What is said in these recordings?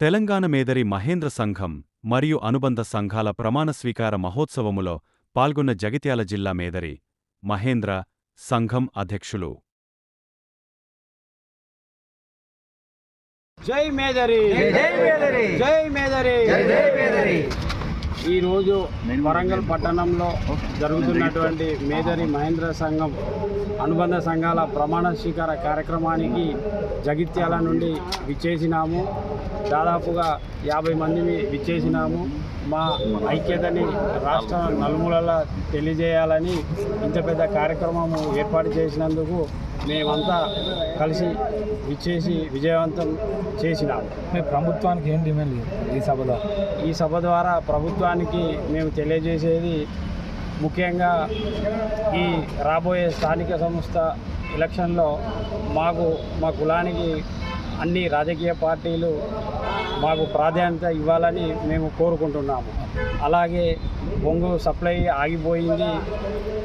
తెలంగాణ మేదరి మహేంద్ర సంఘం మరియు అనుబంధ సంఘాల ప్రమాణ స్వీకార మహోత్సవములో పాల్గొన్న జగిత్యాల జిల్లా మేదరి మహేంద్ర సంఘం అధ్యక్షులు. జై మేదరి. జై మేదరి. జై మేదరి. జై జై మేదరి. ఈరోజు వరంగల్ పట్టణంలో జరుగుతున్నటువంటి మేదరి మహేంద్ర సంఘం అనుబంధ సంఘాల ప్రమాణ స్వీకార కార్యక్రమానికి జగిత్యాల నుండి విచ్చేసినాము. దాదాపుగా యాభై మందిని విచ్చేసినాము. మా ఐక్యతని రాష్ట్ర నలుమూలలా తెలియజేయాలని ఇంత పెద్ద కార్యక్రమము ఏర్పాటు చేసినందుకు మేమంతా కలిసి విచ్చేసి విజయవంతం చేసినాము. మీ ప్రభుత్వానికి ఏం డిమాండ్ ఈ సభలో ఈ సభ ద్వారా ప్రభుత్వానికి మేము తెలియజేసేది ముఖ్యంగా ఈ రాబోయే స్థానిక సంస్థ ఎలక్షన్లో మాకు మా కులానికి అన్ని రాజకీయ పార్టీలు మాకు ప్రాధాన్యత ఇవ్వాలని మేము కోరుకుంటున్నాము. అలాగే బొంగు సప్లై ఆగిపోయింది.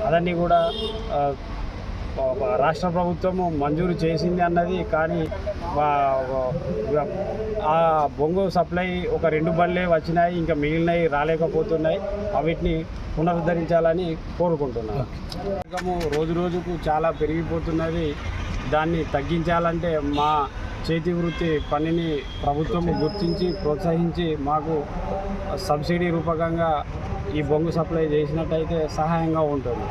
అదన్నీ కూడా రాష్ట్ర ప్రభుత్వము మంజూరు చేసింది అన్నది కానీ ఆ బొంగు సప్లై ఒక రెండు బండ్లే వచ్చినాయి ఇంకా మిగిలినవి రాలేకపోతున్నాయి. అవిటిని పునరుద్ధరించాలని కోరుకుంటున్నాను. మార్గము రోజు రోజుకు చాలా పెరిగిపోతున్నది. దాన్ని తగ్గించాలంటే మా చేతి వృత్తి పనిని ప్రభుత్వము గుర్తించి ప్రోత్సహించి మాకు సబ్సిడీ రూపకంగా ఈ బొంగు సప్లై చేసినట్టయితే సహాయంగా ఉంటుంది.